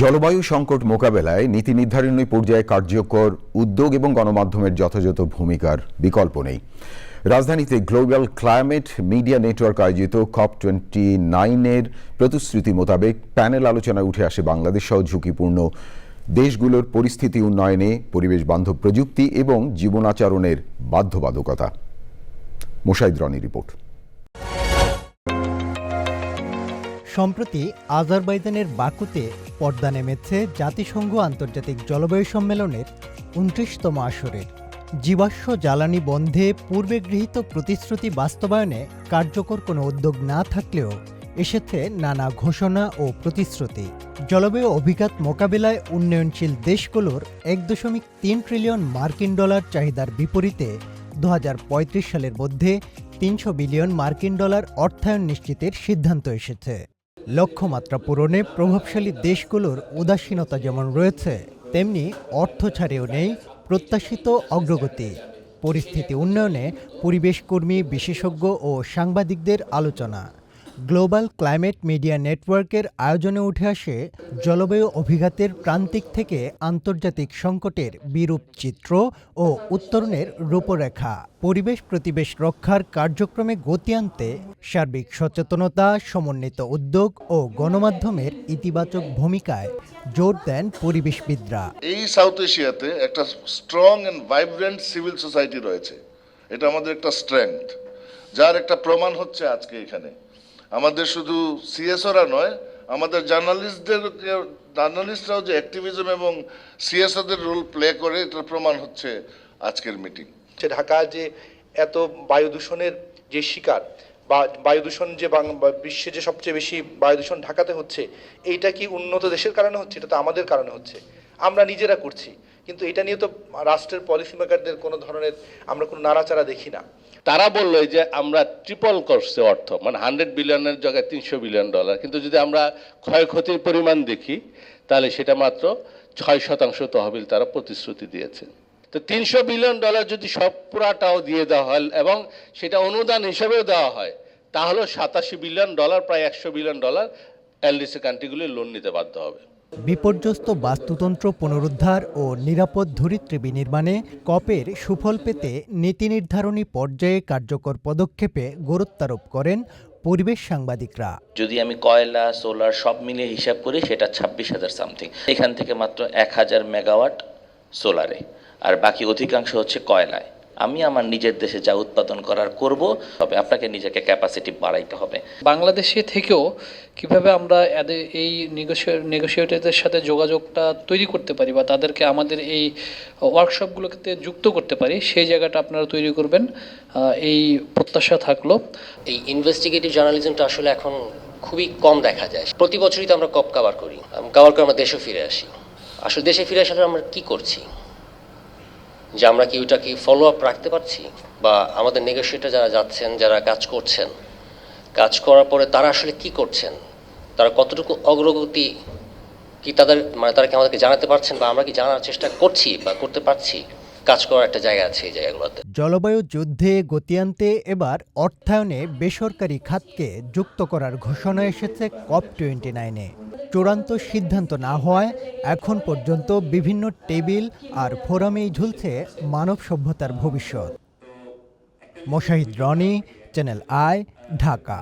জলবায়ু সংকট মোকাবেলায় নীতি নির্ধারণী পর্যায়ে কার্যকর উদ্যোগ এবং গণমাধ্যমের যথাযথ ভূমিকার বিকল্প নেই। রাজধানীতে গ্লোবাল ক্লাইমেট মিডিয়া নেটওয়ার্ক আয়োজিত কপ টোয়েন্টি নাইনের প্রতিশ্রুতি মোতাবেক প্যানেল আলোচনায় উঠে আসে বাংলাদেশ সহ ঝুঁকিপূর্ণ দেশগুলোর পরিস্থিতি উন্নয়নে, পরিবেশ বান্ধব প্রযুক্তি এবং জীবনাচরণের বাধ্যবাধকতা। মোশাইদ রনি রিপোর্ট। সম্প্রতি আজারবাইজানের বাকুতে পর্দা নেমেছে জাতিসংঘ আন্তর্জাতিক জলবায়ু সম্মেলনের উনত্রিশতম আসরের জীবাশ্ম জ্বালানি বন্ধে পূর্বে গৃহীত প্রতিশ্রুতি বাস্তবায়নে কার্যকর কোনো উদ্যোগ না থাকলেও এসেছে নানা ঘোষণা ও প্রতিশ্রুতি। জলবায়ু অভিঘাত মোকাবিলায় উন্নয়নশীল দেশগুলোর এক দশমিক তিন ট্রিলিয়ন মার্কিন ডলার চাহিদার বিপরীতে দু হাজার পঁয়ত্রিশ সালের মধ্যে তিনশো বিলিয়ন মার্কিন ডলার অর্থায়ন নিশ্চিতের সিদ্ধান্ত এসেছে। লক্ষ্যমাত্রা পূরণে প্রভাবশালী দেশগুলোর উদাসীনতা যেমন রয়েছে, তেমনি অর্থ ছাড়েও নেই প্রত্যাশিত অগ্রগতি। পরিস্থিতি উন্নয়নে পরিবেশকর্মী, বিশেষজ্ঞ ও সাংবাদিকদের আলোচনা। গ্লোবাল ক্লাইমেট মিডিয়া নেটওয়ার্কের আয়োজনে উঠে আসে জলবায়ু অভিঘাতের প্রান্তিক থেকে আন্তর্জাতিক সংকটের বিরূপ চিত্র ও উত্তরণের রূপরেখা। পরিবেশ প্রতিবেশ রক্ষার কার্যক্রমে গতি আনতে সার্বিক সচেতনতা, সমন্বিত উদ্যোগ ও গণমাধ্যমের ইতিবাচক ভূমিকায় জোর দেন পরিবেশবিদরা। এই সাউথ এশিয়াতে একটা strong and vibrant civil society রয়েছে। এটা আমাদের একটা স্ট্রেংথ, যার একটা প্রমাণ হচ্ছে আজকে এখানে। আমাদের শুধু সিএসওরা নয়, আমাদের জার্নালিস্টদের জার্নালিস্টরাও যে অ্যাক্টিভিজম এবং সিএসওদের রোল প্লে করে, এটার প্রমাণ হচ্ছে আজকের মিটিং যে ঢাকা যে এত বায়ু দূষণের যে শিকার, বা বায়ু দূষণ যে বিশ্বে যে সবচেয়ে বেশি বায়ু দূষণ ঢাকাতে হচ্ছে, এইটা কি উন্নত দেশের কারণে হচ্ছে? এটা তো আমাদের কারণে হচ্ছে। আমরা নিজেরা করছি। কিন্তু এটা নিয়ে তো রাষ্ট্রের পলিসি মেকারদের কোনো ধরনের আমরা কোনো নাড়াচাড়া দেখি না। তারা বলল যে আমরা ট্রিপল করছে অর্থ মানে হান্ড্রেড বিলিয়নের জায়গায় তিনশো বিলিয়ন ডলার কিন্তু যদি আমরা ক্ষয়ক্ষতির পরিমাণ দেখি, তাহলে সেটা মাত্র ছয় শতাংশ তহবিল তারা প্রতিশ্রুতি দিয়েছে। তো তিনশো বিলিয়ন ডলার যদি সব পুরাটাও দিয়ে দেওয়া হয় এবং সেটা অনুদান হিসেবেও দেওয়া হয় তাহলে সাতাশি বিলিয়ন ডলার প্রায় একশো বিলিয়ন ডলার এলডিসি কান্ট্রিগুলি লোন নিতে বাধ্য হবে। বিপর্যস্ত বাস্তুতন্ত্র পুনরুদ্ধার ও নিরাপদ ধরিত্রী বিনির্মাণে কপের সুফল পেতে নীতি নির্ধারণী পর্যায়ে কার্যকর পদক্ষেপে গুরুত্বারোপ করেন পরিবেশ সাংবাদিকরা। যদি আমি কয়লা, সোলার সব মিলিয়ে হিসাব করি সেটা ছাব্বিশ হাজার সামথিং। এখান থেকে মাত্র এক হাজার মেগাওয়াট সোলারে। আর বাকি অধিকাংশ হচ্ছে কয়লায়। আমি আমার নিজের দেশে যা উৎপাদন করার করব তবে আপনাকে নিজেকে ক্যাপাসিটি বাড়াইতে হবে। বাংলাদেশে থেকেও কীভাবে আমরা এদের এই নেগোসিয়েটরদের সাথে যোগাযোগটা তৈরি করতে পারি বা তাদেরকে আমাদের এই ওয়ার্কশপগুলোতে যুক্ত করতে পারি সেই জায়গাটা আপনারা তৈরি করবেন। এই প্রত্যাশা থাকল। এই ইনভেস্টিগেটিভ জার্নালিজমটা আসলে এখন খুবই কম দেখা যায়। প্রতি বছরই তো আমরা কপ কাভার করি। কাভার করে আমরা দেশে ফিরে আসি। আসলে দেশে ফিরে আসলে আমরা কি করছি? যে আমরা কি ওইটা কি ফলো আপ রাখতে পারছি? বা আমাদের নেগোসিয়েটার যারা যাচ্ছেন, যারা কাজ করছেন, কাজ করার পরে তারা আসলে কি করছেন? তারা কতটুকু অগ্রগতি কি তাদের মানে তারা কি আমাদেরকে জানাতে পারছেন বা আমরা কি জানার চেষ্টা করছি বা করতে পারছি? কাজ করার একটা জায়গা আছে এই জায়গাগুলোতে। জলবায়ু যুদ্ধে গতি আনতে এবার অর্থায়নে বেসরকারি খাতকে যুক্ত করার ঘোষণা এসেছে কপ টোয়েন্টি নাইনে চূড়ান্ত সিদ্ধান্ত না হওয়ায় এখন পর্যন্ত বিভিন্ন টেবিল আর ফোরামেই ঝুলছে মানব সভ্যতার ভবিষ্যৎ। Moshahid Roni, channel I, Dhaka.